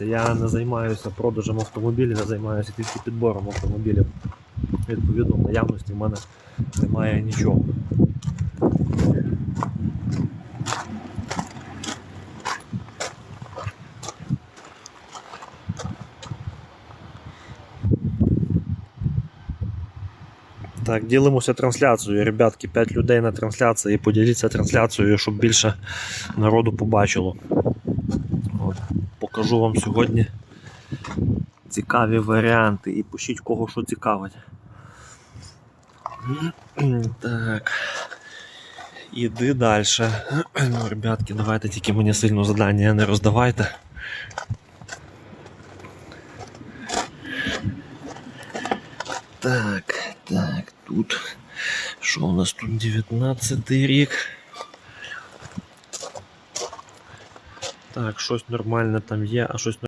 Я не займаюся продажем автомобілів, я займаюся тільки підбором автомобілів. Відповідно, наявності в мене немає нічого. Так, ділимося трансляцією. Ребятки, 5 людей на трансляції. Поділіться трансляцією, щоб більше народу побачило. От, покажу вам сьогодні цікаві варіанти і пишіть кого що цікавить. Так. Іди далі. Ну, ребятки, давайте тільки мені сильно задання не роздавайте. Так, так, тут. Що у нас тут 19 рік? Так, щось нормальне там є, а щось